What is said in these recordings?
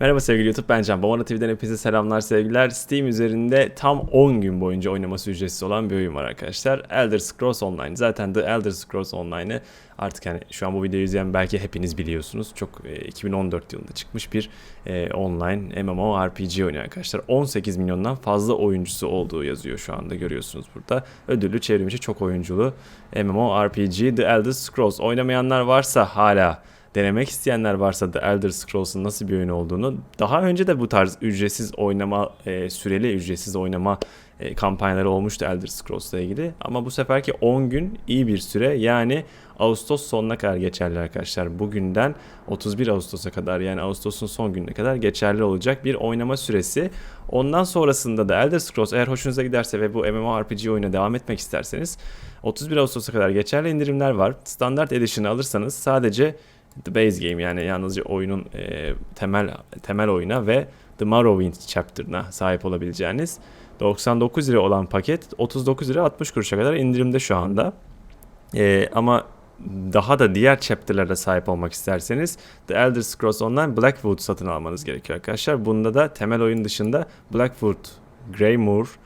Merhaba sevgili YouTube ben Can. Bomana TV'den hepinize selamlar sevgiler. Steam üzerinde tam 10 gün boyunca oynaması ücretsiz olan bir oyun var arkadaşlar. Elder Scrolls Online. Zaten The Elder Scrolls Online'ı artık hani şu an bu videoyu izleyen belki hepiniz biliyorsunuz. Çok e, 2014 yılında çıkmış bir e, online MMORPG oyunu arkadaşlar. 18 milyondan fazla oyuncusu olduğu yazıyor şu anda görüyorsunuz burada. Ödüllü çevrimiçi çok oyunculu MMORPG The Elder Scrolls. Oynamayanlar varsa hala denemek isteyenler varsa The Elder Scrolls'un nasıl bir oyun olduğunu daha önce de bu tarz ücretsiz oynama e, süreli ücretsiz oynama e, kampanyaları olmuştu Elder Scrolls'la ilgili ama bu seferki 10 gün iyi bir süre yani Ağustos sonuna kadar geçerli arkadaşlar. Bugünden 31 Ağustos'a kadar yani Ağustos'un son gününe kadar geçerli olacak bir oynama süresi. Ondan sonrasında da Elder Scrolls eğer hoşunuza giderse ve bu MMORPG oyuna devam etmek isterseniz 31 Ağustos'a kadar geçerli indirimler var. Standart Edition'ı alırsanız sadece The Base Game yani yalnızca oyunun e, temel temel oyuna ve The Morrowind Chapter'ına sahip olabileceğiniz 99 lira olan paket 39 lira 60 kuruşa kadar indirimde şu anda. E, ama daha da diğer chapter'lara sahip olmak isterseniz The Elder Scrolls Online Blackwood satın almanız gerekiyor arkadaşlar. Bunda da temel oyun dışında Blackwood, Greymoor,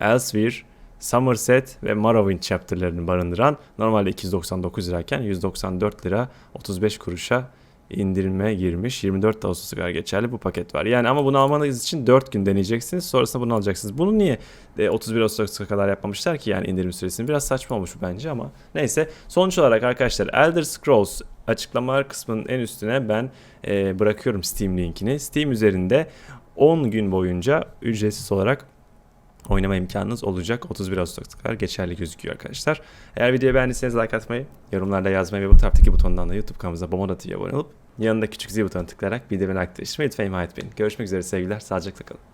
Elsewhere, Somerset ve Morrowind chapter'larını barındıran normalde 299 lirayken 194 lira 35 kuruşa indirime girmiş. 24 Ağustos'a kadar geçerli bu paket var. Yani ama bunu almanız için 4 gün deneyeceksiniz. Sonrasında bunu alacaksınız. Bunu niye e, 31 Ağustos'a kadar yapmamışlar ki yani indirim süresini? Biraz saçma olmuş bence ama neyse. Sonuç olarak arkadaşlar Elder Scrolls açıklamalar kısmının en üstüne ben e, bırakıyorum Steam linkini. Steam üzerinde 10 gün boyunca ücretsiz olarak oynama imkanınız olacak. 31 Ağustos'a kadar geçerli gözüküyor arkadaşlar. Eğer videoyu beğendiyseniz like atmayı, yorumlarda yazmayı ve bu taraftaki butondan da YouTube kanalımıza Bomoda abone olup yanında küçük zil butonuna tıklayarak bildirim like değiştirmeyi lütfen ihmal etmeyin. Görüşmek üzere sevgiler, sağlıcakla kalın.